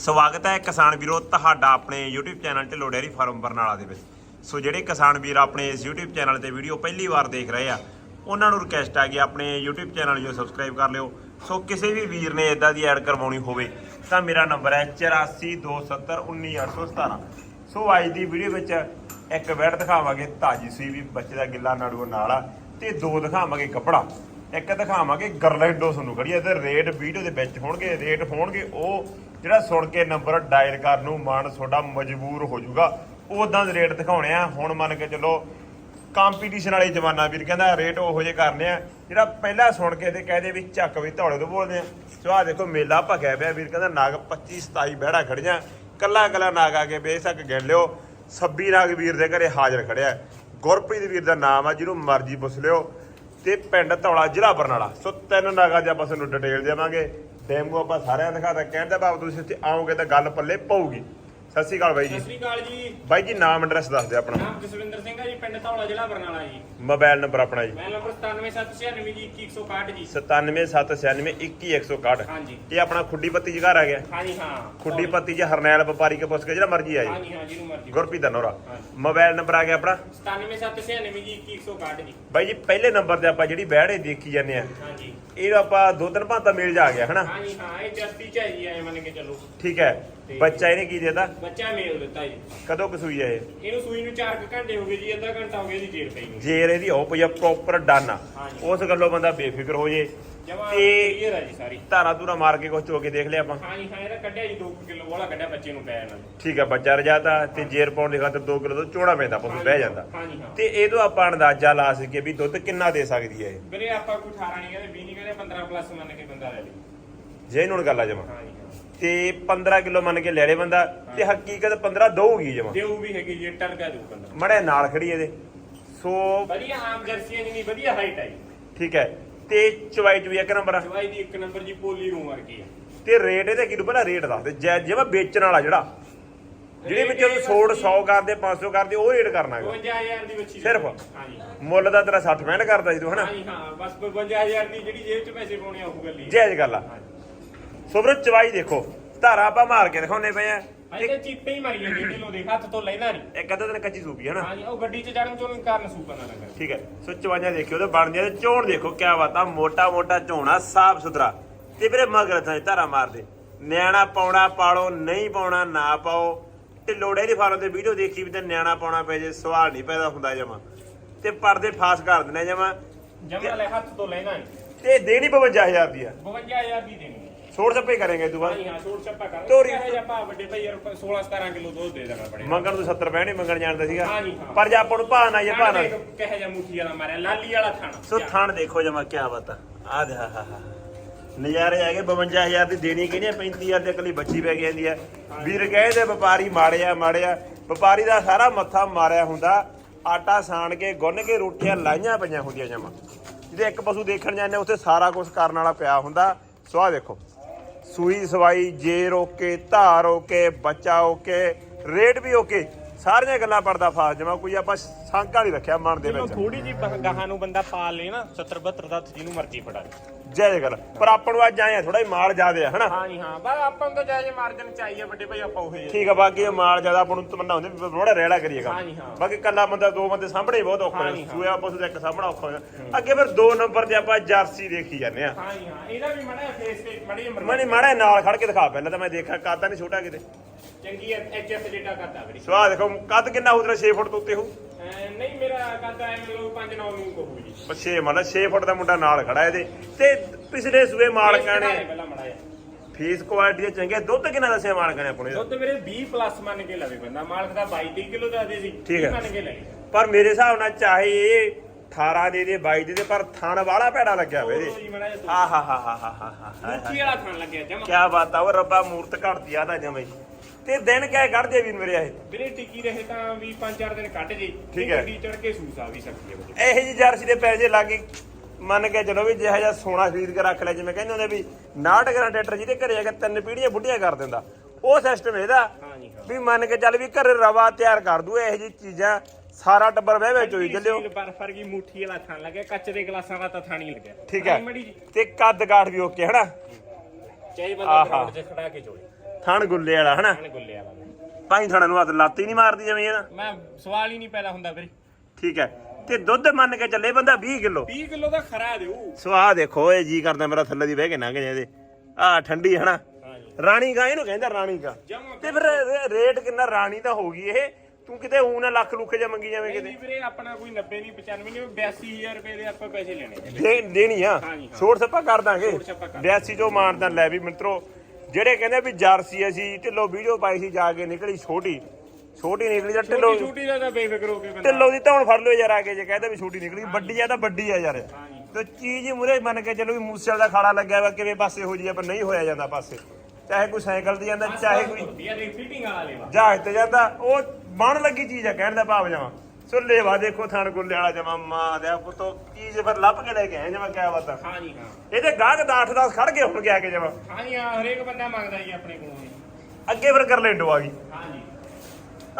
ਸਵਾਗਤ ਹੈ ਕਿਸਾਨ ਵੀਰੋ ਤੁਹਾਡਾ ਆਪਣੇ YouTube channel Dhillon dairy farm Barnala ਦੇ ਵਿੱਚ। ਸੋ ਜਿਹੜੇ ਕਿਸਾਨ ਵੀਰ ਆਪਣੇ ਇਸ YouTube ਚੈਨਲ ਤੇ ਵੀਡੀਓ ਪਹਿਲੀ ਵਾਰ ਦੇਖ ਰਹੇ ਆ, ਉਹਨਾਂ ਨੂੰ ਰਿਕਵੈਸਟ ਆ ਕਿ ਆਪਣੇ YouTube ਚੈਨਲ ਜੋ ਸਬਸਕ੍ਰਾਈਬ ਕਰ ਲਿਓ। ਸੋ ਕਿਸੇ ਵੀ ਵੀਰ ਨੇ ਇਦਾਂ ਦੀ ਐਡ ਕਰਵਾਉਣੀ ਹੋਵੇ ਤਾਂ ਮੇਰਾ ਨੰਬਰ ਹੈ 8427191817 ਸੋ ਅੱਜ ਦੀ ਵੀਡੀਓ ਵਿੱਚ ਇੱਕ ਵੈਟ ਦਿਖਾਵਾਂਗੇ ਤਾਜੀ ਸੂਈ ਵੀ ਬੱਚੇ ਦਾ ਗਿੱਲਾ ਨਾੜੂ ਨਾਲ ਆ ਤੇ ਦੋ ਦਿਖਾਵਾਂਗੇ ਕੱਪੜਾ। ਇੱਕ ਦਿਖਾਵਾਂਗੇ ਗਰਲੈਂਡੋ ਤੁਹਾਨੂੰ ਖੜੀ ਹੈ ਤੇ ਰੇਟ ਵੀਡੀਓ ਦੇ ਵਿੱਚ ਹੋਣਗੇ ਰੇਟ ਹੋਣਗੇ ਉਹ ਜਿਹੜਾ ਸੁਣ ਕੇ ਨੰਬਰ ਡਾਇਲ ਕਰਨ ਨੂੰ ਮਨ ਤੁਹਾਡਾ ਮਜਬੂਰ ਹੋ ਜਾਊਗਾ। ਉਦਾਂ ਦੇ ਰੇਟ ਦਿਖਾਉਣੇ ਆ। ਹੁਣ ਮੰਨ ਕੇ ਚੱਲੋ ਕੰਪੀਟੀਸ਼ਨ ਵਾਲੇ ਜ਼ਮਾਨਾ ਵੀਰ ਕਹਿੰਦਾ ਰੇਟ ਉਹੋ ਜਿਹੇ ਕਰਨੇ ਆ। ਜਿਹੜਾ ਪਹਿਲਾਂ ਸੁਣ ਕੇ ਤੇ ਕਹਦੇ ਵੀ ਚੱਕ ਵੀ ਧੌਲੇ ਤੋਂ ਬੋਲਦੇ ਆ। ਸੋ ਆਹ ਦੇਖੋ ਮੇਲਾ ਭਖਿਆ ਪਿਆ। ਵੀਰ ਕਹਿੰਦਾ ਨਾਗ 25 27 ਬਹਿੜਾ ਖੜੀਆਂ। ਕੱਲਾ ਕੱਲਾ ਨਾਗ ਆ ਕੇ ਬੇਸ਼ੱਕ ਗਿਣ ਲਿਓ। 26 ਨਾਗ ਵੀਰ ਦੇ ਘਰੇ ਹਾਜ਼ਰ ਖੜਿਆ। ਗੁਰਪ੍ਰੀਤ ਵੀਰ ਦਾ ਨਾਮ ਆ, ਜਿਹਨੂੰ ਮਰਜ਼ੀ ਪੁੱਛ ਲਿਓ। ਤੇ ਪਿੰਡ ਧੌਲਾ ਜ਼ਿਲ੍ਹਾ ਬਰਨਾਲਾ। ਸੋ ਤਿੰਨ ਨਾਗਾਂ ਜੇ ਆਪਾਂ ਤੁਹਾਨੂੰ ਡਿਟੇਲ ਦੇਵਾਂਗੇ। ਡੈਮੋ ਆਪਾਂ ਸਾਰਿਆਂ ਨੂੰ ਕਹਿਣ ਕਹਿੰਦਾ ਬਾਬ ਤੁਸੀਂ ਇੱਥੇ ਆਓਗੇ ਤਾਂ ਗੱਲ ਪੱਲੇ ਪਊਗੀ। ਸਤਿ ਸ਼੍ਰੀ ਅਕਾਲ ਬਾਈ ਸਤਿ ਜੀ ਸ੍ਰੀ ਅਕਾਲ ਜੀ। ਬਾਈ ਜੀ ਨਾਮ ਐਡਰੈਸ ਦੱਸ ਦਿਓ ਆਪਣਾ। ਨਾਮ ਜਸਵਿੰਦਰ ਸਿੰਘ ਹੈ ਜੀ ਪਿੰਡ ਧੌਲਾ ਜ਼ਿਲ੍ਹਾ ਬਰਨਾਲਾ ਜੀ। ਮੋਬਾਈਲ ਨੰਬਰ ਆਪਣਾ ਜੀ। ਮੋਬਾਈਲ ਨੰਬਰ 97796 ਜੀ 2161 ਜੀ। 9779921161 ਹਾਂਜੀ। ਇਹ ਆਪਣਾ ਖੁੱਡੀ ਪੱਤੀ ਜਗਾਰ ਆ ਗਿਆ? ਹਾਂਜੀ ਹਾਂ। ਖੁੱਡੀ ਪੱਤੀ ਚ ਹਰਨੈਲ ਵਪਾਰੀ ਕੇ ਪੁੱਛ ਕੇ ਜਿਹੜਾ ਮਰਜ਼ੀ ਆ ਜੀ ਹਾਂਜੀ ਹਾਂ ਜਿਹਨੂੰ ਮਰਜ਼ੀ। ਗੁਰਪ੍ਰੀਤ ਦਾ ਨੋਰਾ। ਹਾਂਜੀ। ਮੋਬਾਈਲ ਨੰਬਰ ਆ ਗਿਆ ਆਪਣਾ? 97796 ਜੀ 2161 ਜੀ। ਬਾਈ ਜੀ ਪਹਿਲੇ ਨੰਬਰ ਤੇ ਆਪਾਂ ਜਿਹੜੀ ਬਹਿੜੇ ਦੇਖੀ ਜਾਂਦੇ ਆ ਹਾਂਜੀ। ਇਹ ਆਪਾਂ ਦੋ ਤਿੰਨ ਭਾਂਤਾ ਮੇਲ ਜਾ ਆ ਗਿਆ ਹਨਾ? ਹਾਂਜੀ ਹਾਂ ਇਹ ਜਸਤੀ ਚ ਹੈ ਜੀ ਐ ਮੰਨ ਕੇ ਚੱਲੋ। ਠੀਕ ਹੈ। ਬੱਚਾ ਇਹਨੇ ਕੀ ਦੇਤਾ? ਬੱਚਾ ਮੇਲ ਦਿੱਤਾ ਜੀ। ਕਦੋਂ ਕਸੂਈ ਹੈ ਇਹ? ਇਹਨੂੰ ਸੂਈ ਨੂੰ 4 ਘੰਟੇ ਹੋ ਗਏ ਜੀ ਅੱਧਾ ਘੰਟਾ ਹੋ ਗਿਆ ਜੀ ਜੇਰ ਪਈ ਨੂੰ। ਜੇਰ ਇਹਦੀ ਹੋ ਪਈ ਆ ਪ੍ਰੋਪਰ ਡਨ ਆ। ਹਾਂਜੀ। ਉਸ ਗੱਲੋਂ ਬੰਦਾ ਬੇਫਿਕਰ ਹੋ ਜੇ। ਜਮਾ ਤੇ ਕਲੀਅਰ ਹੈ ਜੀ ਸਾਰੀ। ਧਾਰਾ ਧੂਰਾ ਮਾਰ ਕੇ ਕੁਛ ਚੋ ਕੇ ਦੇਖ ਲਿਆ ਆਪਾਂ। ਹਾਂਜੀ ਹਾਂ ਇਹਦਾ ਕੱਢਿਆ ਜੀ 2 ਕਿਲੋ ਵਾਲਾ ਕੱਢਿਆ ਬੱਚੇ ਨੂੰ ਪਿਆ ਇਹਨਾਂ ਨੇ ਠੀਕ ਆ ਬੱਚਾ ਰਜਾਤਾ ਤੇ ਜੇਰ ਪਾਉਣ ਦੀ ਖਾਤਰ 2 ਕਿਲੋ ਤੋਂ ਚੋੜਾ ਪੈਂਦਾ ਪਸ਼ੂ ਬਹਿ ਜਾਂਦਾ। ਹਾਂ। ਤੇ ਇਹ ਤੋਂ ਆਪਾਂ ਅੰਦਾਜ਼ਾ ਲਾ ਸਕੀਏ ਵੀ ਦੁੱਧ ਕਿੰਨਾ ਦੇ ਸਕਦੀ ਹੈ ਇਹ। ਵੀਰੇ ਆਪਾਂ ਕੋਈ 18 ਨਹੀਂ ਕਹਿੰਦੇ 20 ਨਹੀਂ ਕਹਿੰਦੇ 15 ਪਲੱਸ ਮੰਨ ਕੇ ਬੰਦਾ ਲੈ ਲਈ ਜੇ ਇਹਨੂੰ ਗੱਲ ਆ ਜਮਾ। ਹਾਂਜੀ। ਹਾਂ ਤੇ 15 ਕਿਲੋ ਮੰਨ ਕੇ ਲੈ ਲੇ ਬੰਦਾ ਤੇ ਹਕੀਕਤ 15 ਦਊਗੀ ਜਮਾ। ਦੇਊ ਵੀ ਹੈਗੀ ਜੀ ਟਰ ਕਾ ਦੇਊ ਬੰਦਾ। ਮੜੇ ਨਾਲ ਖੜੀ ਇਹਦੇ। ਸੋ ਵਧੀਆ ਆਮ ਜਰਸੀਆਂ ਦੀ ਨਹੀਂ ਵਧੀਆ ਹਾਈਟ ਹੈ ਜੀ। ਠੀਕ ਹੈ ਤੇ ਚਵਾਈ ਚੁਈ ਇੱਕ ਨੰਬਰ ਆ। ਦਵਾਈ ਦੀ ਇੱਕ ਨੰਬਰ ਜੀ ਪੋਲੀ ਰੂਮ ਵਰਗੀ ਹੈ ਤੇ ਰੇਟ ਇਹਦੇ ਕੀ ਪਹਿਲਾਂ ਰੇਟ ਦੱਸ ਦੇ ਜੈ ਜਿਵੇਂ ਵੇਚਣ ਵਾਲਾ ਜਿਹੜਾ। ਜਿਹੜੇ ਵਿੱਚ ਇਹ ਸੋੜ ਬਸ 100 ਕਰਦੇ 500 ਕਰਦੇ ਉਹ ਰੇਟ ਕਰਨਾ ਹੈਗਾ। 52000 ਦੀ ਬੱਚੀ ਸਿਰਫ? ਹਾਂਜੀ। ਮੁੱਲ ਦਾ ਤੇਰਾ 60 ਪੈਂਟ ਕਰਦਾ ਜੀ ਤੂੰ ਹਨਾ? ਹਾਂਜੀ ਹਾਂ ਬਸ 52000 ਦੀ ਜਿਹੜੀ ਜੇਬ 'ਚ ਪੈਸੇ ਪਾਉਣੇ ਆ ਉਹ ਗੱਲ ਹੀ ਹੈ ਜਾਇਜ਼ ਗੱਲ ਆ। ਸੋ ਵੀਰੋ ਚਵਾਈ ਦੇਖੋ। ਧਾਰਾ ਆਪਾਂ ਮਾਰ ਕੇ ਦਿਖਾਉਨੇ ਪਏ ਆ। ਤਾਂ ਚੀਪੇ ਹੀ ਮਾਰੀ ਜਾਂਦੀ ਢਿੱਲੋਂ ਦੇ ਹੱਥ ਤੋਂ ਲੈਣਾ ਨਹੀਂ। ਇੱਕ ਅੱਧਾ ਦਿਨ ਕੱਚੀ ਸੂਪੀ ਹੈ ਨਾ। ਹਾਂਜੀ ਉਹ ਗੱਡੀ 'ਚ ਚੜਨ ਚੋਂ ਕਾਰਨ ਸੂਪਾ ਨਾ ਲੱਗਾ ਠੀਕ ਹੈ। ਸੋ ਚਵਾਈਆਂ ਦੇਖਿਓ ਤੇ ਬਣਦੀਆਂ ਤੇ ਝੋਣ ਦੇਖੋ ਕਿਆ ਬਾਤਾਂ ਮੋਟਾ ਮੋਟਾ ਝੋਣਾ ਸਾਫ਼ ਸੁਥਰਾ। ਤੇ ਵੀਰੇ ਮਗਰ ਥਾਂ ਧਾਰਾ ਮਾਰਦੇ ਨਿਆਣਾ ਪਾਉਣਾ ਪਾਲੋ ਨਹੀਂ ਪਾਉਣਾ ਨਾ ਪਾਓ। ਤੇ ਲੋੜੇ ਦੀ ਫਾਰਮ ਤੇ ਵੀਡੀਓ ਦੇਖੀ ਵੀ ਤੇ ਨਿਆਣਾ ਪਾਉਣਾ ਪੈ ਜੇ ਸਵਾਲ ਨਹੀਂ ਪੈਦਾ ਹੁੰਦਾ ਜਮਾ। ਤੇ ਪਰਦੇ ਫਾਸ ਕਰ ਦਿੰਦੇ ਜਮਾ। ਜਮਾ ਲੈ ਹੱਥ ਤੋਂ ਲੈਣਾ ਨਹੀਂ। ਤੇ ਦੇਣੀ 52000 ਦੀ ਆ। 52000 ਦੀ ਦੇਣੀ। ਛੋੜ ਛੱਪੇ ਕਰੇਂਗੇ ਤੂੰ ਬਾਅਦ ਹਾਂਜੀ ਹਾਂ ਛੋਟ ਛੱਪਾ ਕਰ ਤੋਰੀ- ਜਾਂ ਭਾ ਵੱਡੇ ਭਾਈ ਯਾਰ 16 17 ਕਿਲੋ ਦੁੱਧ ਦੇ ਦੇਣਾ ਪੜੇਗਾ ਮੰਗਣ ਨੂੰ 70 ਪੈਣੀ ਮੰਗਣ ਜਾਣਦਾ ਸੀਗਾ। ਪਰ ਜੇ ਆਪਾਂ ਨੂੰ ਨਾ ਜੇ ਭਾਅ ਨਾ ਕਹੇ ਜਾ ਮੁੱਠੀ ਵਾਲਾ ਮਾਰਿਆ ਲਾਲੀ ਵਾਲਾ ਥਾਣਾ। ਸੋ ਥਣ ਦੇਖੋ ਜਮਾ ਕਿਆ ਬਾਤਾਂ ਆ। ਦੇ ਹਾ ਹਾ ਹਾ। ਨਜ਼ਾਰੇ ਆ ਗਏ 52000 ਦੀ ਦੇਣੀ ਕਿਹਨੇ 35000 ਤੇ ਇਕੱਲੀ ਬੱਚੀ ਪੈ ਗਈ ਜਾਂਦੀ ਆ। ਵੀਰ ਕਹਿੰਦੇ ਵਪਾਰੀ ਮਾੜਿਆ ਮਾੜਿਆ। ਵਪਾਰੀ ਦਾ ਸਾਰਾ ਮੱਥਾ ਮਾਰਿਆ ਹੁੰਦਾ। ਆਟਾ ਸਾਣ ਕੇ ਗੁੰਨ ਕੇ ਰੋਟੀਆਂ ਲਾਈਆਂ ਪਈਆਂ ਹੁੰਦੀਆਂ ਜਮਾ। ਜਿਹਦੇ ਇੱਕ ਪਸ਼ੂ ਦੇਖਣ ਜਾਂਦੇ ਉੱਥੇ ਸਾਰਾ ਕੁਝ ਕਰਨ ਵਾਲਾ ਪਿਆ ਹੁੰਦਾ। ਸੋ ਆਹ ਦੇਖੋ। ਸੂਈ ਸਵਾਈ ਜੇ ਰੋਕੇ ਧਾਰ ਓਕੇ ਬੱਚਾ ਓਕੇ ਰੇਟ ਵੀ ਓਕੇ। ਸਾਰੀਆਂ ਗੱਲਾਂ ਪੜਦਾ ਫਾਸ ਜਮਾ ਕੋਈ ਆਪਾਂ ਸ਼ੰਕਾ ਨਹੀਂ ਰੱਖਿਆ ਮਨ ਦੇ ਵਿੱਚ। ਥੋੜੀ ਜੀ ਗਾਹਾਂ ਨੂੰ ਬੰਦਾ ਪਾਲ ਲੇ ਨਾ 70 72 ਦਾ ਜਿਹਨੂੰ ਮਰਜ਼ੀ ਫੜਾ ਦੇ। ਜੈ ਜੈ ਗੱਲ ਪਰ ਆਪਾਂ ਨੂੰ ਅੱਜ ਆਏ ਆ ਥੋੜਾ ਹੀ ਮਾਲ ਜ਼ਿਆਦੇ ਆ ਹਨਾ? ਹਾਂਜੀ ਹਾਂ ਬਸ ਆਪਾਂ ਨੂੰ ਤਾਂ ਜਾਇਜ਼ ਮਾਰਜਨ ਚਾਹੀਏ ਵੱਡੇ ਭਾਈ ਆਪਾਂ ਉਹ ਠੀਕ ਆ ਬਾਕੀ ਇਹ ਮਾਲ ਜ਼ਿਆਦਾ ਆਪਾਂ ਨੂੰ ਤਮੰਨਾ ਹੁੰਦੀ ਵੀ ਥੋੜਾ ਰੇੜਾ ਕਰੀਏਗਾ ਹਾਂਜੀ, ਹਾਂ। ਬਾਕੀ ਕੱਲਾ ਬੰਦਾ ਦੋ ਬੰਦੇ ਸਾਹਮਣੇ ਹੀ ਬਹੁਤ ਔਖਾ ਹੈ ਹਾਂ। ਸੂਆ ਪਸ਼ੂ ਦਾ ਇੱਕ ਸਾਹਮਣਾ ਔਖਾ ਹੋ ਜਾਂਦਾ। ਅੱਗੇ ਫਿਰ ਦੋ ਨੰਬਰ ਤੇ ਆਪਾਂ ਜਰਸੀ ਦੇਖੀ ਜਾਂਦੇ ਆ। ਹਾਂਜੀ ਹਾਂ ਇਹਦਾ ਵੀ ਮੜਾ ਫੇਸ ਤੇ ਮੜੀ ਮਾੜਾ ਜਿਹਾ ਨਾਲ ਖੜ ਕੇ ਦਿਖਾ ਪਹਿਲਾਂ ਤਾਂ ਮੈਂ ਦੇਖਿਆ ਕਾਦਾ ਨਹੀਂ ਛੋਟਾ ਕਿਤੇ। ਚੰਗੀ ਐਚ ਐਫ ਡੇਟਾ ਕਰਦਾ ਵੀਰੇ ਸਵਾਹ ਦੇਖੋ ਕੱਦ ਕਿੰਨਾ ਹੋਊ ਤੇਰਾ 6 ਫੁੱਟ ਤੋਂ ਉੱਤੇ ਹੋਊ? ਅਹ ਨਹੀਂ ਮੇਰਾ ਕਰਦਾ ਐ ਮਤਲਬ 5 9 ਨੂੰ ਕਹੂ ਜੀ। 6 ਮਤਲਬ 6 ਫੁੱਟ ਦਾ ਮੁੰਡਾ ਨਾਲ ਖੜਾ ਇਹਦੇ। ਤੇ ਪਿਛਲੇ ਸੂਏ ਮਾਲਕਾਂ ਨੇ ਪਹਿਲਾਂ ਫੀਸ ਕੁਆਲਿਟੀ ਦੇ ਚੰਗੇ ਦੁੱਧ ਕਿੰਨਾ ਦੱਸਿਆ ਮਾਲਕਾਂ ਨੇ ਆਪਣੇ ਦਾ? ਦੁੱਧ ਵੀਰੇ 20 ਪਲੱਸ ਮੰਨ ਕੇ ਲਵੇ ਬੰਦਾ। ਮਾਲਕ ਦਾ 22 23 ਕਿਲੋ ਦਾ ਦੇ ਸੀ ਠੀਕ ਹੈ। ਮੰਨ ਕੇ ਲੈ ਪਰ ਮੇਰੇ ਹਿਸਾਬ ਨਾਲ ਚਾਹੇ ਇਹ 18 ਦੇ ਦੇ 22 ਦੇ ਦੇ ਪਰ ਥਣ ਵਾਲਾ ਭੈੜਾ ਲੱਗਿਆ ਵੇ ਇਹਦੇ। ਆ ਹਾ ਹਾ ਹਾ ਹਾ ਹਾ ਹਾ ਮੁੱਠੀ ਵਾਲਾ ਖਾਣ ਲੱਗਿਆ ਜਮਾ। ਕਿਆ ਬਾਤ ਆ ਉਹ ਰੱਬਾ ਮੂਰਤ ਘੜਦੀ ਆ ਤਾਂ ਜਮੇ। ਤੇ ਦਿਨ ਕਿਆ ਕੱਢਦੇ ਵੀਰ ਮੇਰੇ ਇਹ ਵੀਰੇ ਟਿੱਕੀ ਰਹੇ ਤਾਂ ਵੀ 5-4 ਦਿਨ ਕੱਢ ਜੇ। ਠੀਕ ਹੈ। ਗੱਡੀ ਚੜ ਕੇ ਸੂਸ ਆ ਵੀ ਸਕਦੀ ਹੈ ਬੱਚੇ ਇਹੋ ਜੀ ਜਰਸੀ ਦੇ ਪੈਸੇ ਲਾਗੇ ਮੰਨ ਕੇ ਚਲੋ ਵੀ ਜਿਹੋ ਜਿਹਾ ਸੋਨਾ ਖਰੀਦ ਕੇ ਰੱਖ ਲੈ ਜਿਵੇਂ ਕਹਿੰਦੇ ਹੁੰਦੇ ਵੀ 69 ਗ੍ਰਾਂ ਟਰੈਕਟਰ ਜਿਹਦੇ ਘਰੇ ਆ ਕੇ ਤਿੰਨ ਪੀੜੀਆਂ ਬੁੱਢੀਆਂ ਕਰ ਦਿੰਦਾ ਉਹ ਸਿਸਟਮ ਇਹਦਾ। ਹਾਂ ਵੀ ਮੰਨ ਕੇ ਚੱਲ ਵੀ ਘਰੇ ਰਵਾ ਤਿਆਰ ਕਰ ਦੂ ਇਹੋ ਜੀ ਚੀਜ਼ਾਂ ਸਾਰਾ ਟੱਬਰ ਬਹਿ ਬਹਿ ਚੋਈ ਚੱਲਿਓ। ਬਰਫਰ ਕੀ ਮੁੱਠੀ ਵਾਲਾ ਖਾਣ ਲੱਗਿਆ ਕੱਚ ਦੇ ਗਲਾਸਾਂ ਦਾ ਤਾਂ ਥਾਣੀ ਲੱਗਿਆ। ਠੀਕ ਹੈ। ਤੇ ਕੱਦ ਕਾਠ ਵੀ ਓਕੇ ਹਨਾ? ਚਾਹੀ ਬੰਦਾ ਆਹਾ। ਗਰਾਊਂਡ 'ਚ ਖੜਾ ਕੇ ਚੋਲੇ ਥਣ ਗੁੱਲੇ ਵਾਲਾ ਹਨਾ? ਇਹਨੇ ਗੁੱਲੇ ਵਾਲਾ ਪਾਈ ਥਣਾ ਨੂੰ ਹੱਥ ਲਾਤੀ ਨਹੀਂ ਮਾਰਦੀ ਜਿਵੇਂ ਇਹਦਾ? ਮੈਂ ਸਵਾਲ ਹੀ ਨਹੀਂ ਪੈਦਾ ਹੁੰਦਾ ਵੀਰੇ। ਠੀਕ ਹੈ। ਤੇ ਦੁੱਧ ਮੰਨ ਕੇ ਚੱਲੇ ਬੰਦਾ 20 ਕਿਲੋ? 20 ਕਿਲੋ ਦਾ ਖਰਾ ਦਿਓ ਸੋ ਆਹ ਦੇਖੋ ਇਹ ਜੀ ਕਰਦਾ ਮੇਰਾ ਥੱਲੇ ਦੀ ਬਹਿ ਕੇ ਲੰਘ ਜੇ ਇਹਦੇ। ਆ ਠੰਡੀ ਹਨਾ? ਹਾਂਜੀ ਰਾਣੀ ਗਾਂ ਇਹਨੂੰ ਕਹਿੰਦਾ ਰਾਣੀ ਗਾਂ। ਜਮਾ ਤੇ ਫਿਰ ਰੇ- ਰੇਟ ਕਿੰਨਾ ਰਾਣੀ ਤਾਂ ਹੋ ਗਈ ਇਹ? ਤੂੰ ਕਿਤੇ ਊਂ ਨਾ ਲੱਖ ਲੁੱਖ ਜਾ ਮੰਗੀ ਜਾਵੇਂ ਕਿਤੇ। ਨਹੀਂ ਵੀਰੇ ਆਪਣਾ ਕੋਈ 90 ਨਹੀਂ 95 ਨਹੀਂ 82000 ਰੁਪਏ ਦੇ ਆਪਾਂ ਪੈਸੇ ਲੈਣੇ ਨੇ। ਦੇ ਦੇਣੀ ਆ। ਹਾਂਜੀ, ਹਾਂ। ਛੋੜ ਸੱਪਾ ਕਰ ਦਾਂਗੇ। ਛੋੜ ਛੱਪਾ ਕਰ 82 ਜੋ ਮਾਨਦਾ ਲੈ ਵੀ ਮਿੱਤਰੋ ਜਿਹੜੇ ਕਹਿੰਦੇ ਵੀ ਜਰਸੀ ਅਸੀਂ ਢਿੱਲੋ ਵੀਡੀਓ ਪਾਈ ਸੀ ਜਾ ਕੇ ਨਿਕਲੀ ਛੋਟੀ ਛੋਟੀ ਨਿਕਲੀ ਜਾਂ ਢਿੱਲੋ ਛੋਟੀ ਦਾ ਤਾਂ ਬੇਫਿਕਰ ਹੋ ਕੇ ਬੰਦਾ ਢਿੱਲੋ ਦੀ ਧੌਣ ਫੜ ਲਿਓ ਯਾਰ ਆ ਕੇ ਜੇ ਕਹਿੰਦੇ ਵੀ ਛੋਟੀ ਨਿਕਲੀ ਵੱਡੀ ਆ ਤਾਂ ਵੱਡੀ ਆ ਯਾਰ। ਤੇ ਚੀਜ਼ ਹੀ ਮੂਰੇ ਮੰਨ ਕੇ ਚੱਲੋ ਵੀ ਮੂਸੇ ਵਾਲਾ ਖਾੜਾ ਲੱਗਿਆ ਵਾ ਕਿਵੇਂ ਪਾਸੇ ਹੋ ਜੀ ਪਰ ਨਹੀਂ ਹੋਇਆ ਜਾਂਦਾ ਪਾਸੇ। ਚਾਹੇ ਕੋਈ ਸਾਈਕਲ ਤੇ ਜਾਂਦਾ ਚਾਹੇ ਕੋਈ ਜਹਾਜ਼ ਤੇ ਜਾਂਦਾ ਉਹ ਬਣ ਲੱਗੀ ਚੀਜ਼ ਆ ਕਹਿਣ ਦਾ ਭਾਵ ਜਾਵਾਂ। ਸੋ ਲੇਵਾ ਦੇਖੋ ਥਣ ਗੁੱਲੇ ਵਾਲਾ ਜਮਾ ਮਾਂ ਦੇ ਪੁੱਤੋ ਚੀਜ਼ ਫਿਰ ਲੱਭ ਕੇ ਲੈ ਕੇ ਆਏ ਜਮਾ ਕਿਆ ਬਾਤ ਆ। ਹਾਂਜੀ ਹਾਂ। ਇਹਦੇ ਗਾਹਕ ਦਾ 8-10 ਖੜ ਗਏ ਹੁਣ ਗਿਆ ਕੇ ਜਮਾ। ਹਾਂਜੀ ਹਾਂ ਹਰੇਕ ਬੰਦਾ ਮੰਗਦਾ ਜੀ ਆਪਣੇ ਕੋਲੋਂ ਜੀ। ਅੱਗੇ ਫਿਰ ਗਰਲੈਂਡੋ ਆ ਗਈ। ਹਾਂਜੀ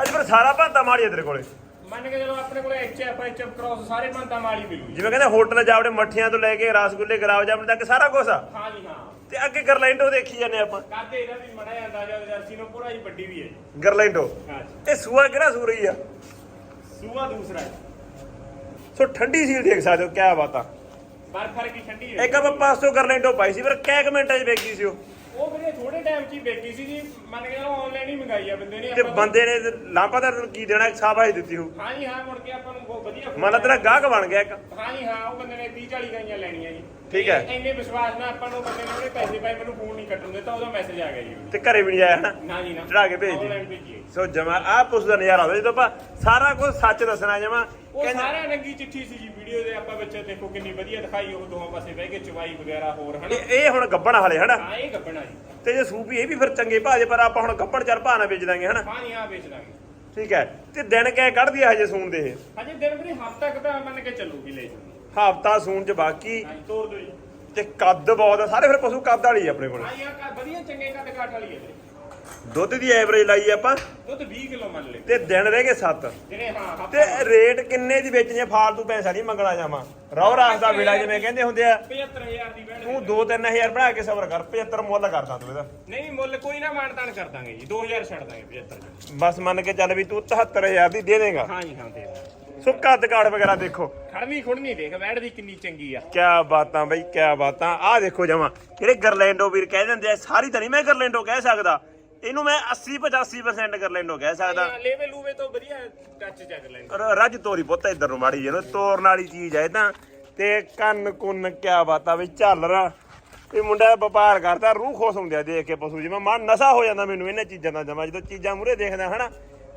ਅੱਜ ਫਿਰ ਸਾਰਾ ਭਾਂਤਾ ਮਾੜੀ ਤੇਰੇ ਕੋਲੇ। ਮੰਨ ਕੇ ਚਲੋ ਆਪਣੇ ਕੋਲ ਐਚਐਫ ਐਚਐਫ ਕ੍ਰਾਸ ਸਾਰੇ ਬੰਦਾ ਮਾਲੀ ਮਿਲੂ ਜੀ। ਜਿਵੇਂ ਕਹਿੰਦੇ ਹੋਟਲ ਜਾਵੜੇ ਮੱਠੀਆਂ ਤੋਂ ਲੈ ਕੇ ਰਸਗੁੱਲੇ ਗੁਲਾਬ ਜਾਮਨ ਤੱਕ ਸਾਰਾ ਕੁਝ ਆ। ਹਾਂਜੀ ਹਾਂ। ਤੇ ਅੱਗੇ ਗਰਲੈਂਡੋ ਦੇਖੀ ਜਾਂਦੇ ਆਪਾਂ। ਕਾਦੇ ਇਹਦਾ ਵੀ ਮੜਾ ਜਾਂਦਾ ਜਾਂ ਜਰਸੀ ਨੂੰ ਪੂਰਾ ਹੀ ਵੱਡੀ ਵੀ ਹੈ ਜੀ। ਗਰਲੈਂਡੋ ਹਾਂਜੀ ਇਹ ਸੂਆ ਕਿਹੜਾ ਸੂ ਰਹੀ ਆ? ਸੂਆ ਦੂਸਰਾ ਹੈ। ਸੋ ਠੰਡੀ ਸੀਲ ਦੇਖ ਸਕਦੇ ਹੋ ਕਿਆ ਬਾਤਾਂ ਬਰਫ ਵਰਗੀ ਠੰਡੀ ਹੈ। ਇੱਕ ਆਪਾਂ 500 ਗਰਲੈਂਡੋ ਪਾਈ ਸੀ ਪਰ ਕੈ ਮਿੰਟਾਂ 'ਚ ਵੇਚੀ ਸੀ ਉਹ? ਉਹ ਵੀਰੇ ਥੋੜੇ ਟਾਈਮ 'ਚ ਹੀ ਵੇਚੀ ਸੀ ਜੀ। ਮੰਨ ਕੇ ਚਲੋ ਆਨਲਾਈਨ ਹੀ ਮੰਗਾਈ ਆ ਬੰਦੇ ਨੇ। ਤੇ ਬੰਦੇ ਨੇ ਲਾਂਪਾ ਦਾ ਕੀ ਦੇਣਾ ਸਾਬਾਸ਼ ਦਿੱਤੀ ਹੋ ਹਾਂਜੀ ਹਾਂ ਮੁੜ ਕੇ ਆਪਾਂ ਨੂੰ ਬਹੁਤ ਵਧੀਆ ਮੰਨ ਲਾ ਤੇਰਾ ਗਾਹਕ ਬਣ ਗਿਆ ਇੱਕ। ਹਾਂਜੀ ਹਾਂ ਉਹ ਬੰਦੇ ਨੇ 30 40 ਗਾਈਆਂ ਲੈਣੀਆਂ ਜੀ। ਠੀਕ ਹੈ। ਤੇ ਇੰਨੇ ਵਿਸ਼ਵਾਸ ਨਾਲ ਆਪਾਂ ਨੂੰ ਬੰਦੇ ਨੇ ਉਹਨੇ ਪੈਸੇ ਪਾਏ ਮੈਨੂੰ ਫੋਨ ਨਹੀਂ ਕੱਟਣ ਦਿੱਤਾ ਉਹਦਾ ਮੈਸੇਜ ਆ ਗਿਆ ਜੀ। ਤੇ ਘਰੇ ਵੀ ਨਹੀਂ ਆਇਆ ਹਨਾ? ਨਾ ਜੀ ਨਾ। ਚੜਾ ਕੇ ਭੇਜ ਦੀ। ਭੇਜੀਏ। ਸੋ ਜਮਾ ਆ ਪੁੱਛ ਦਾ ਨਜ਼ਾਰਾ ਆਉਂਦਾ ਜਦੋਂ ਆਪਾਂ ਸਾਰਾ ਕੁਝ ਸੱਚ ਦੱਸਣਾ ਜਮਾ ਉਹ ਸਾਰਾ ਨੰਗੀ ਚਿੱਠੀ ਸੀ ਜੀ ਵੀਡੀਓ ਦੇ ਆਪਾਂ ਵਿੱਚ ਦੇਖੋ ਕਿੰਨੀ ਵਧੀਆ ਦਿਖਾਈ ਉਹ ਦੋਹਾਂ ਪਾਸੇ ਬਹਿ ਕੇ ਚਵਾਈ ਵਗੈਰਾ ਹੋਰ ਹਨਾ। ਇਹ ਹੁਣ ਗੱਬਣ ਵਾਲੇ ਹਨਾ? ਹਾਂ ਇਹ ਗੱਬਣਾ ਜੀ। ਤੇ ਜੇ ਸੂਪੀ ਇਹ ਵੀ ਫਿਰ ਚੰਗੇ ਭਾਜੇ ਪਰ ਆਪਾਂ ਹੁਣ ਗੱਬਣ ਚਾਰ ਭਾਅ ਨਾਲ ਵੇਚ ਦਾਂਗੇ ਹਨਾ? ਹਾਂਜੀ ਹਾਂ ਵੇਚ ਦਾਂਗੇ। ਠੀਕ ਹੈ। ਤੇ ਦਿਨ ਕਿਹ ਕੱਢਦੀ ਆ ਹਜੇ ਸੂਣ ਦੇ ਇਹ? ਹਜੇ ਦਿਨ ਵੀ ਹਫ਼ਤਾ ਕੁ ਤਾਂ ਮੰਨ ਕੇ ਚੱਲੂਗੀ ਲੈ ਜੂਗੀ ਹਫਤਾ ਸੂਣ ਚ ਬਾਕੀ ਜੀ ਤੇ ਕੱਦ ਬਹੁਤ ਆ ਸਾਰੇ ਫਿਰ ਪਸ਼ੂ ਕੱਦ ਵਾਲੀ ਆ ਆਪਣੇ ਕੋਲ। ਹਾਂ ਵਧੀਆ ਚੰਗੇ ਕੱਦ ਵਾਲੀ ਹੈ ਦੁੱਧ ਦੀ ਐਵਰੇਜ ਲਾਈ ਆਪਾਂ। ਦੁੱਧ 20 ਕਿਲੋ ਮੰਨ ਲੈ। ਤੇ ਦਿਨ ਰਹਿ ਗਏ 7 ਜਿਹੜੇ ਹਾਂ ਤੇ ਰੇਟ ਕਿੰਨੇ ਦੀ ਵੇਚਣੇ ਫਾਲਤੂ ਪੈਸਾ ਨਹੀਂ ਮੰਗਣਾ ਜਾਵਾਂ। ਰੌ ਰਾਸ ਦਾ ਵੇਲਾ ਜਿਵੇਂ ਕਹਿੰਦੇ ਹੁੰਦੇ ਆ। 75000 ਦੀ ਬੈਠ ਤੂੰ 2-3000 ਬਣਾ ਕੇ ਸਬਰ ਕਰ 75 ਮੁੱਲ ਕਰਦਾ ਤੂੰ ਇਹਦਾ। ਨਹੀਂ ਮੁੱਲ ਕੋਈ ਨਾ ਮਾਨਤਾਨ ਕਰ ਦਾਂਗੇ ਜੀ। 2000 ਛੱਡ ਦਾਂਗੇ 75 ਬਸ ਮੰਨ ਕੇ ਚੱਲ ਵੀ ਤੂੰ 73000 ਦੀ ਦੇ ਦੇਗਾ। ਹਾਂਜੀ ਹਾਂ ਦੇ ਦਾਂਗੇ। ਸੋ ਕੱਦ ਕਾਠ ਵਗੈਰਾ ਦੇਖੋ। ਖੜਵੀਂ ਖੁੜਨੀ ਦੇਖ ਬੈਠ ਦੀ ਕਿੰਨੀ ਚੰਗੀ ਆ। ਕਿਆ ਬਾਤਾਂ ਬਈ ਕਿਆ ਬਾਤਾਂ। ਆਹ ਦੇਖੋ ਜਮਾ ਜਿਹੜੇ ਗਰਲੈਂਡੋ ਵੀਰ ਕਹਿ ਦਿੰਦੇ ਆ ਸਾਰੀ ਤਾਂ ਨਹੀਂ ਮੈਂ ਗਰਲੈਂਡੋ ਕਹਿ ਸਕਦਾ। ਇਹਨੂੰ ਮੈਂ 80 85% ਗਰਲੈਂਡੋ ਕਹਿ ਸਕਦਾ। ਲੈਵੇ ਲੂਵੇ ਤੋਂ ਵਧੀਆ ਟੱਚ ਚੱਕ ਲੈਂਦੇ ਰੱਜ ਤੋਰੀ ਪੁੱਤ ਇੱਧਰ ਨੂੰ ਮਾੜੀ ਜਿਹਨੂੰ ਤੋਰਨ ਵਾਲੀ ਚੀਜ਼ ਐ ਤਾਂ। ਤੇ ਕੰਨ ਕੁੰਨ ਕਿਆ ਬਾਤਾਂ ਵੀ ਝੱਲਰ ਇਹ ਮੁੰਡਾ ਵਪਾਰ ਕਰਦਾ ਰੂਹ ਖੁਸ਼ ਹੁੰਦੀ ਆ ਦੇਖ ਕੇ ਪਸ਼ੂ। ਜਿਵੇਂ ਮਨ ਨਸ਼ਾ ਹੋ ਜਾਂਦਾ ਮੈਨੂੰ ਇਹਨਾਂ ਚੀਜ਼ਾਂ ਦਾ ਜਮਾ। ਜਦੋਂ ਚੀਜ਼ਾਂ ਮੂਰੇ ਦੇਖਦਾ ਹਨਾ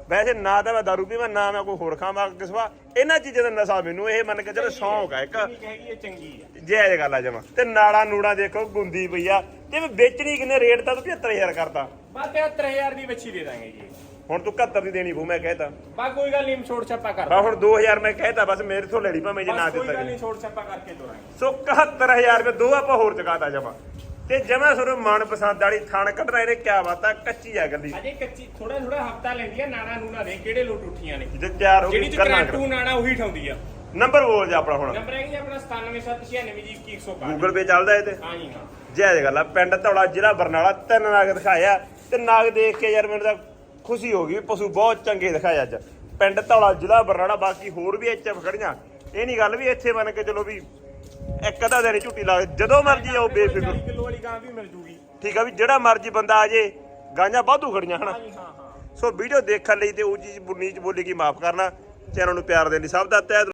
ਵੈਸੇ ਨਾ ਤਾਂ ਮੈਂ ਦਾਰੂ ਪੀਵਾਂ ਨਾ ਮੈਂ ਕੋਈ ਹੋਰ ਖਾਵਾਂ ਕਿਸਵਾ ਇਹਨਾਂ ਚੀਜ਼ਾਂ ਦਾ ਨਸ਼ਾ ਮੈਨੂੰ ਇਹ ਮੰਨ ਕੇ ਚਲੋ ਸ਼ੌਂਕ ਆ ਇੱਕ। ਹੈਗੀ ਇਹ ਚੰਗੀ ਆ। ਜੈ ਗੱਲ ਆ ਜਮਾ। ਤੇ ਨਾੜਾ ਨੂੜਾ ਦੇਖੋ ਗੁੰਦੀ ਪਈ ਆ। ਤੇ ਵੀ ਵੇਚਣੀ ਕਿੰਨੇ ਰੇਟ ਤਾਂ ਤੂੰ 75000 ਕਰਤਾ। ਬਸ 73000 ਦੀ ਵੱਛੀ ਦੇ ਦਾਂਗੇ ਜੀ। ਹੁਣ ਤੂੰ 71 ਦੀ ਦੇਣੀ ਪਊ ਮੈਂ ਕਹਿਤਾ। ਬਸ ਕੋਈ ਗੱਲ ਨਹੀਂ ਛੋੜ ਛੱਪਾ ਕਰ ਬਾ ਹੁਣ 2000 ਮੈਂ ਕਹਿਤਾ ਬਸ ਮੇਰੇ ਤੋਂ ਲੈਣੀ ਭਾਵੇਂ ਜੇ ਨਾ ਬਸ ਕੋਈ ਦਿੱਤਾ ਗੱਲ ਨਹੀਂ ਛੋੜ ਛੱਪਾ ਕਰਕੇ ਤੋਰਾਂਗੇ ਸੋ 71000 ਰੁਪਏ ਦੋ ਆਪਾਂ ਹੋਰ ਚੁਕਾਤਾ ਜਮਾ। ਤੇ ਜਮਾ ਸੁਣ ਮਨ ਪਸੰਦ ਵਾਲੀ ਥਣ ਕੱਢਣਾ ਇਹਨੇ ਕਿਆ ਬਾਤ ਆ ਕੱਚੀ ਆ ਗੱਲੀ ਅਜੇ ਕੱਚੀ ਥੋੜਾ ਥੋੜਾ ਹਫਤਾ ਲੈਂਦੀ ਆ ਨਾਣਾ ਨੂਣਾ ਦੇ ਕਿਹੜੇ ਲੋਟ ਉੱਠੀਆਂ ਨੇ। ਜੇ ਤਿਆਰ ਹੋ ਜਿਹੜੀ ਗਈ ਚ ਕਰਨਾ ਕਰੰਟੂ ਨਾਣਾ ਉਹੀ ਠਾਉਂਦੀ ਆ। ਨੰਬਰ ਬੋਲ ਜਾ ਆਪਣਾ ਹੁਣ। ਨੰਬਰ ਹੈ ਜੀ ਆਪਣਾ 97796 ਜੀ 2161 ਗੂਗਲ ਪੇ ਚੱਲਦਾ ਇਹ ਤੇ। ਹਾਂਜੀ ਹਾਂ। ਜੈ ਗੱਲ ਆ ਪਿੰਡ ਧੌਲਾ ਜ਼ਿਲ੍ਹਾ ਬਰਨਾਲਾ ਤਿੰਨ ਨਾਗ ਦਿਖਾਇਆ ਤੇ ਨਾਗ ਦੇਖ ਕੇ ਯਾਰ ਮੈਨੂੰ ਤਾਂ ਖੁਸ਼ੀ ਹੋ ਗਈ ਪਸ਼ੂ ਬਹੁਤ ਚੰਗੇ ਦਿਖਾਏ ਅੱਜ। ਪਿੰਡ ਧੌਲਾ ਜ਼ਿਲ੍ਹਾ ਬਰਨਾਲਾ ਬਾਕੀ ਹੋਰ ਵੀ ਇੱਥੇ ਖੜੀਆਂ। ਇਹ ਨਹੀਂ ਗੱਲ ਵੀ ਇੱਥੇ ਮੰਨ ਕੇ ਚਲੋ ਵੀ ਇੱਕ ਅੱਧਾ ਦਿਨ ਹੀ ਝੁੱਟੀ ਲਾ ਜਦੋਂ ਮਰਜ਼ੀ ਆਓ ਬੇਫਿਕਰ। 40 ਕਿਲੋ ਵਾਲੀ ਗਾਂ ਵੀ ਮਿਲ ਜੂਗੀ। ਠੀਕ ਆ ਵੀ ਜਿਹੜਾ ਮਰਜ਼ੀ ਬੰਦਾ ਆ ਜੇ ਗਾਂਆਂ ਵਾਧੂ ਖੜੀਆਂ ਹਨਾ? ਹਾਂਜੀ ਹਾਂ ਹਾਂ। ਸੋ ਵੀਡੀਓ ਦੇਖਣ ਲਈ ਤੇ ਉਹ ਚੀਜ਼ ਬੁੰਨੀ ਚ ਬੋਲੀ ਕੀ ਮਾਫ ਕਰਨਾ। ਚੈਨਲ ਨੂੰ ਪਿਆਰ ਦੇਣ ਲਈ ਸਭ ਦਾ ਤਹਿ